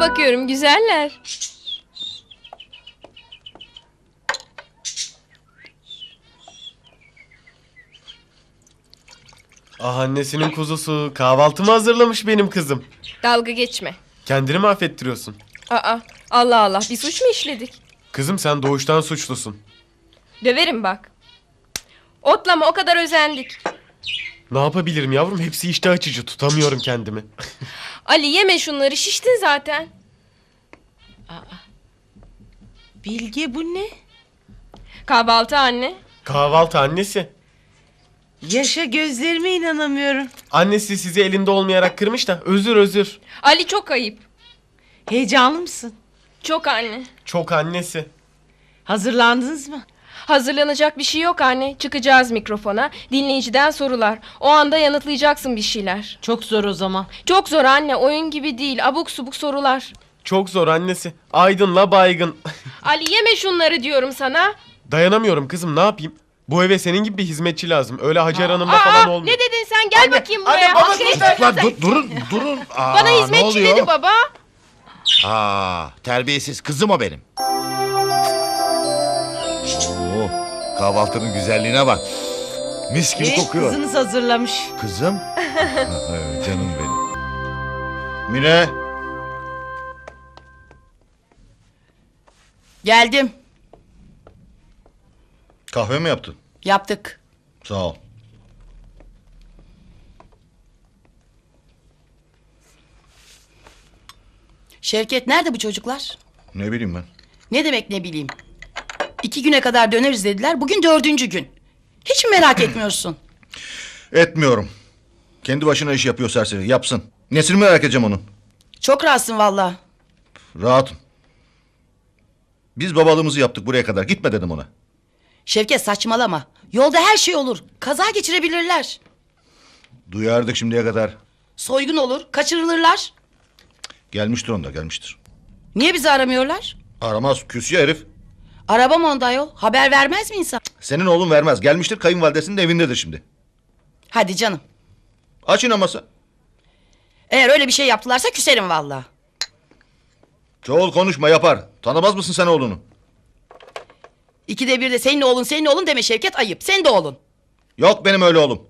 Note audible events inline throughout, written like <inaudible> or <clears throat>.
Bakıyorum güzeller. Ah annesinin kuzusu. Kahvaltımı hazırlamış benim kızım. Dalga geçme. Kendini mi affettiriyorsun? Aa Allah Allah bir suç mu işledik? Kızım sen doğuştan suçlusun. Döverim bak. Otlama o kadar özendik. Ne yapabilirim yavrum? Hepsi iştah açıcı. Tutamıyorum kendimi. <laughs> Ali yeme şunları şiştin zaten. Bilge bu ne? Kahvaltı anne. Kahvaltı annesi. Yaşa gözlerime inanamıyorum. Annesi sizi elinde olmayarak kırmış da özür özür. Ali çok ayıp. Heyecanlı mısın? Çok anne. Çok annesi. Hazırlandınız mı? Hazırlanacak bir şey yok anne. Çıkacağız mikrofona. Dinleyiciden sorular. O anda yanıtlayacaksın bir şeyler. Çok zor o zaman. Çok zor anne. Oyun gibi değil. Abuk subuk sorular. Çok zor annesi. Aydınla baygın. <laughs> Ali yeme şunları diyorum sana. Dayanamıyorum kızım ne yapayım? Bu eve senin gibi bir hizmetçi lazım. Öyle Hacer Hanım'la Aa, falan olmuyor. ne dedin sen? Gel bakayım buraya. baba, Şey dur, Lan sen. dur, durun durun. Aa, Bana ne hizmetçi oluyor? dedi baba. Aa, terbiyesiz kızım o benim. Kahvaltının güzelliğine bak. Mis gibi kokuyor. kızınız hazırlamış. Kızım? <laughs> Evet, Canım benim. Mine. Geldim. Kahve mi yaptın? Yaptık. Sağ ol. Şevket nerede bu çocuklar? Ne bileyim ben. Ne demek ne bileyim. İki güne kadar döneriz dediler. Bugün dördüncü gün. Hiç mi merak <clears throat> etmiyorsun? Etmiyorum. Kendi başına iş yapıyor serseri. Yapsın. Nesini merak edeceğim onun. Çok rahatsın valla. Rahatım. Biz babalığımızı yaptık buraya kadar. Gitme dedim ona. Şevket saçmalama. Yolda her şey olur. Kaza geçirebilirler. Duyardık şimdiye kadar. Soygun olur. Kaçırılırlar. Gelmiştir onda gelmiştir. Niye bizi aramıyorlar? Aramaz küsüyor herif. Arabam onda yol. Haber vermez mi insan? Senin oğlun vermez. Gelmiştir kayınvalidesinin de evindedir şimdi. Hadi canım. Aç inaması. Eğer öyle bir şey yaptılarsa küserim valla. Çoğul konuşma yapar. Tanımaz mısın sen oğlunu? İkide bir de senin oğlun senin oğlun deme Şevket ayıp. Sen de oğlun. Yok benim öyle oğlum.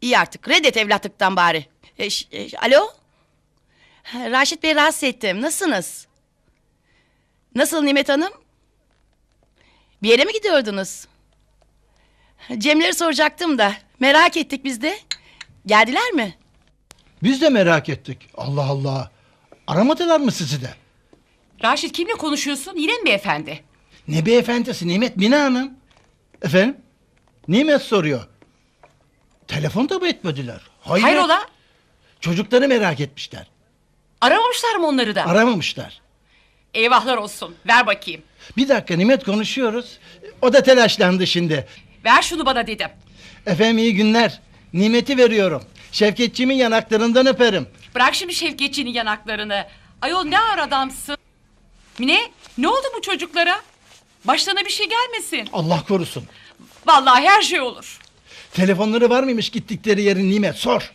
İyi artık reddet evlatlıktan bari. E, ş- e, ş- alo? Ha, Raşit Bey rahatsız ettim. Nasılsınız? Nasıl Nimet Hanım? Bir yere mi gidiyordunuz? Cemleri soracaktım da. Merak ettik biz de. Geldiler mi? Biz de merak ettik. Allah Allah. Aramadılar mı sizi de? Raşit kimle konuşuyorsun? Yine mi beyefendi? Ne beyefendisi Nimet Mine Hanım? Efendim? Nimet soruyor. Telefon da mı etmediler? Hayır. Hayrola? Çocukları merak etmişler. Aramamışlar mı onları da? Aramamışlar. Eyvahlar olsun. Ver bakayım. Bir dakika Nimet konuşuyoruz. O da telaşlandı şimdi. Ver şunu bana dedim. Efendim iyi günler. Nimet'i veriyorum. Şevketçimin yanaklarından öperim. Bırak şimdi Şevketçi'nin yanaklarını. Ayol ne ağır adamsın. Mine ne oldu bu çocuklara? Başlarına bir şey gelmesin. Allah korusun. Vallahi her şey olur. Telefonları var mıymış gittikleri yerin Nimet sor.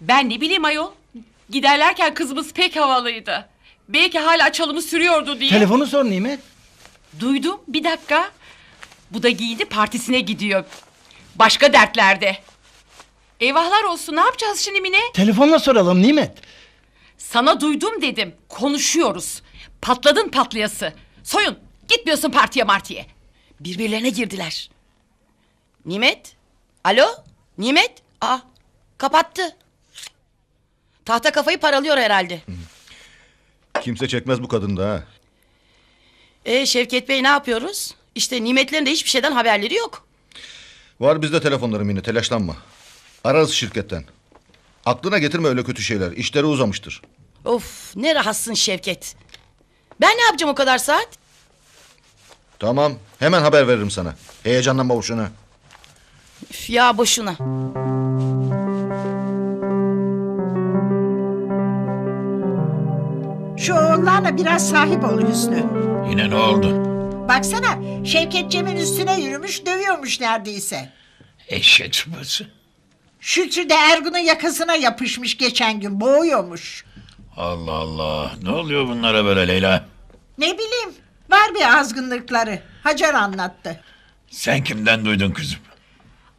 Ben ne bileyim ayol. Giderlerken kızımız pek havalıydı. Belki hala çalımı sürüyordu diye. Telefonu sor Nimet. Duydum bir dakika. Bu da giydi partisine gidiyor. Başka dertlerde. Eyvahlar olsun ne yapacağız şimdi Mine? Telefonla soralım Nimet. Sana duydum dedim. Konuşuyoruz. Patladın patlayası. Soyun. Gitmiyorsun partiye martiye. Birbirlerine girdiler. Nimet? Alo? Nimet? Aa, kapattı. Tahta kafayı paralıyor herhalde. Kimse çekmez bu kadında ha. E Şevket Bey ne yapıyoruz? İşte nimetlerin de hiçbir şeyden haberleri yok. Var bizde telefonlarım yine telaşlanma. Ararız şirketten. Aklına getirme öyle kötü şeyler. İşleri uzamıştır. Of ne rahatsın Şevket. Ben ne yapacağım o kadar saat? Tamam hemen haber veririm sana. Heyecanlanma boşuna. Üf, ya boşuna. Şu oğullarla biraz sahip ol Hüsnü. Yine ne oldu? Baksana Şevket Cem'in üstüne yürümüş dövüyormuş neredeyse. Eşek sıpası. Şükrü de Ergun'un yakasına yapışmış geçen gün boğuyormuş. Allah Allah. Ne oluyor bunlara böyle Leyla? Ne bileyim var bir azgınlıkları. Hacer anlattı. Sen kimden duydun kızım?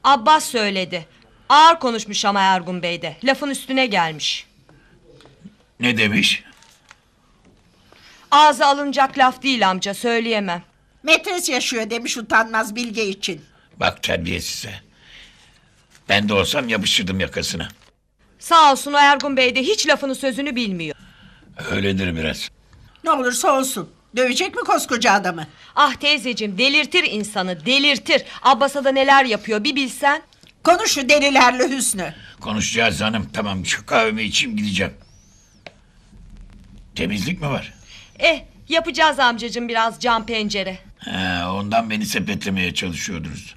Abbas söyledi. Ağır konuşmuş ama Ergun Bey de. Lafın üstüne gelmiş. Ne demiş? Ağza alınacak laf değil amca söyleyemem. Metres yaşıyor demiş utanmaz Bilge için. Bak terbiyesize. Ben de olsam yapıştırdım yakasına. Sağ olsun o Ergun Bey de hiç lafını sözünü bilmiyor. Öyledir biraz. Ne olursa olsun. Dövecek mi koskoca adamı? Ah teyzeciğim delirtir insanı delirtir. Abbas'a da neler yapıyor bir bilsen. Konuş şu delilerle Hüsnü. Konuşacağız hanım. Tamam şu kahvemi içeyim gideceğim. Temizlik mi var? Eh yapacağız amcacığım biraz cam pencere. He, ondan beni sepetlemeye çalışıyordunuz.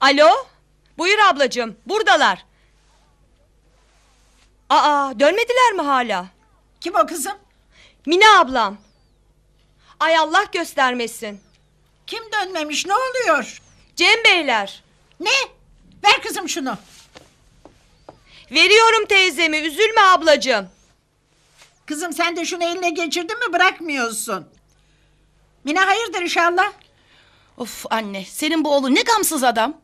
Alo? Buyur ablacığım buradalar. Aa dönmediler mi hala? Kim o kızım? Mine ablam. Ay Allah göstermesin. Kim dönmemiş ne oluyor? Cem Beyler. Ne? Ver kızım şunu. Veriyorum teyzemi üzülme ablacığım. Kızım sen de şunu eline geçirdin mi bırakmıyorsun. Mine hayırdır inşallah? Of anne senin bu oğlun ne gamsız adam.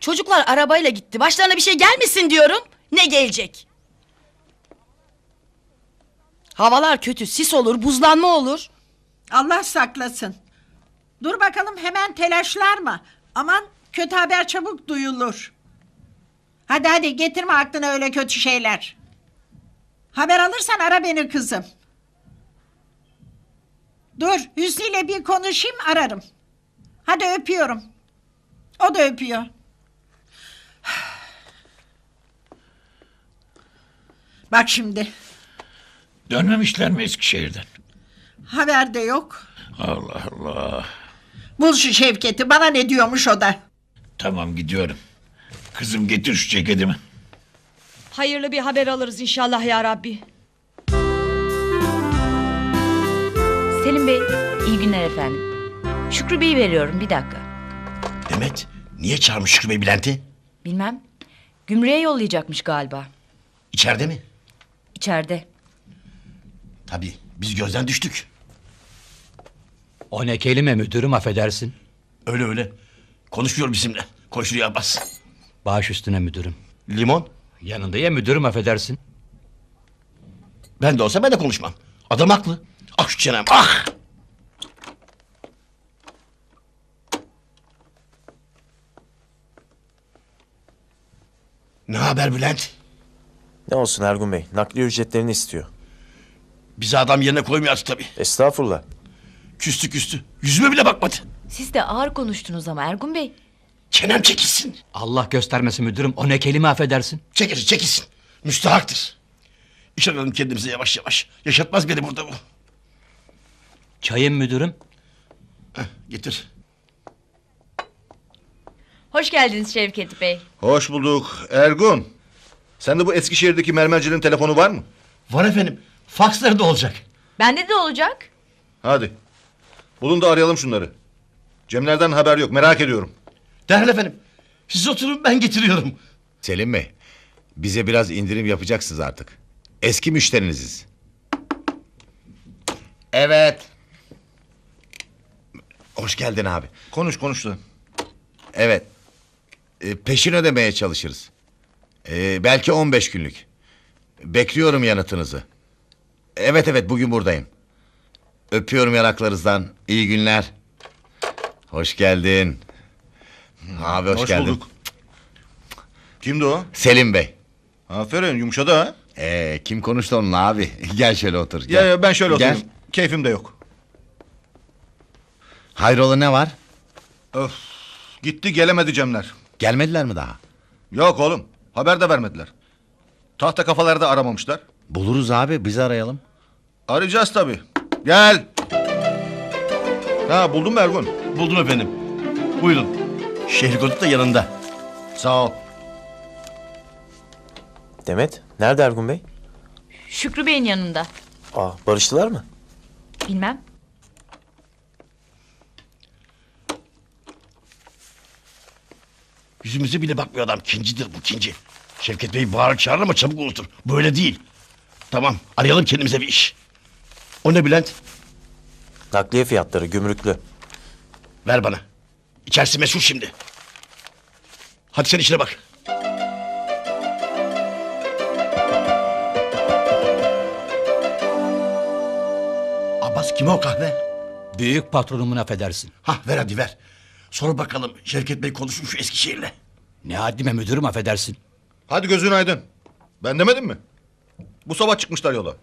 Çocuklar arabayla gitti. Başlarına bir şey gelmesin diyorum. Ne gelecek? Havalar kötü. Sis olur, buzlanma olur. Allah saklasın. Dur bakalım hemen telaşlar mı? Aman kötü haber çabuk duyulur. Hadi hadi getirme aklına öyle kötü şeyler. Haber alırsan ara beni kızım. Dur Hüsnü ile bir konuşayım ararım. Hadi öpüyorum. O da öpüyor. <sighs> Bak şimdi Dönmemişler mi Eskişehir'den? haber de yok. Allah Allah. Bul şu Şevket'i bana ne diyormuş o da. Tamam gidiyorum. Kızım getir şu ceketimi. Hayırlı bir haber alırız inşallah ya Rabbi. Selim Bey, iyi günler efendim. Şükrü Bey'i veriyorum, bir dakika. Demet niye çağırmış Şükrü Bey Bülent'i? Bilmem. Gümrüğe yollayacakmış galiba. İçeride mi? İçeride. Tabii biz gözden düştük. O ne kelime müdürüm affedersin. Öyle öyle. Konuşmuyor bizimle. Konuşuyor Abbas. Baş üstüne müdürüm. Limon. Yanında ya müdürüm affedersin. Ben de olsa ben de konuşmam. Adam haklı. Ah şu çenem ah. Ne haber Bülent? Ne olsun Ergun Bey, nakliye ücretlerini istiyor. Bizi adam yerine koymuyoruz tabii. Estağfurullah. Küstü küstü. Yüzüme bile bakmadı. Siz de ağır konuştunuz ama Ergun Bey. Çenem çekilsin. Allah göstermesin müdürüm o ne kelime affedersin. Çekilsin çekilsin. Müstahaktır. İş arayalım kendimize yavaş yavaş. Yaşatmaz beni burada bu. Çayım müdürüm. Heh, getir. Hoş geldiniz Şevket Bey. Hoş bulduk. Ergun. Sende bu Eskişehir'deki mermercinin telefonu var mı? Var efendim. Faksları da olacak. Bende de olacak. Hadi. Bulun da arayalım şunları. Cemlerden haber yok. Merak ediyorum. Derhal efendim. Siz oturun ben getiriyorum. Selim Bey, bize biraz indirim yapacaksınız artık. Eski müşteriniziz. Evet. Hoş geldin abi. Konuş konuş da. Evet. E, peşin ödemeye çalışırız. E, belki 15 günlük. Bekliyorum yanıtınızı. Evet evet bugün buradayım. Öpüyorum yanaklarınızdan. İyi günler. Hoş geldin. Abi hoş, Hoş geldin. bulduk. Kimdi o? Selim Bey. Aferin yumuşadı ha. Ee, kim konuştu onunla abi? <laughs> Gel şöyle otur. Ya, Gel. ya ben şöyle Gel. oturayım. Keyfim de yok. Hayrola ne var? Öf. Gitti gelemedi Cemler. Gelmediler mi daha? Yok oğlum. Haber de vermediler. Tahta kafaları da aramamışlar. Buluruz abi biz arayalım. Arayacağız tabii. Gel. Ha buldun mu Ergun? Buldum efendim. Buyurun. Şehrikoduk da yanında. Sağ ol. Demet, nerede Ergun Bey? Şükrü Bey'in yanında. Aa, barıştılar mı? Bilmem. Yüzümüze bile bakmıyor adam. Kincidir bu kinci. Şevket Bey bağırır çağırır ama çabuk unutur. Böyle değil. Tamam arayalım kendimize bir iş. O ne Bülent? Nakliye fiyatları gümrüklü. Ver bana. İçerisi meşhur şimdi. Hadi sen işine bak. Abbas kime o kahve? Büyük patronumun affedersin. Hah ver hadi ver. Sor bakalım Şevket Bey konuşmuş şu Eskişehir'le. Ne haddime müdürüm affedersin. Hadi gözün aydın. Ben demedim mi? Bu sabah çıkmışlar yola.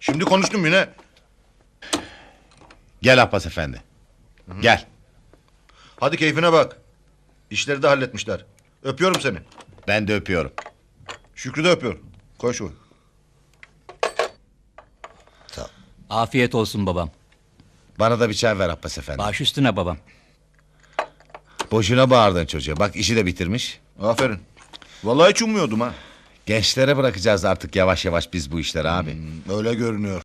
Şimdi konuştum yine. Gel Abbas efendi. Gel. Hadi keyfine bak. İşleri de halletmişler. Öpüyorum seni. Ben de öpüyorum. Şükrü de öpüyor. Koy şu. Afiyet olsun babam. Bana da bir çay ver Abbas efendi. Baş üstüne babam. Boşuna bağırdın çocuğa. Bak işi de bitirmiş. Aferin. Vallahi hiç ummuyordum ha. Gençlere bırakacağız artık yavaş yavaş biz bu işleri abi. Öyle görünüyor.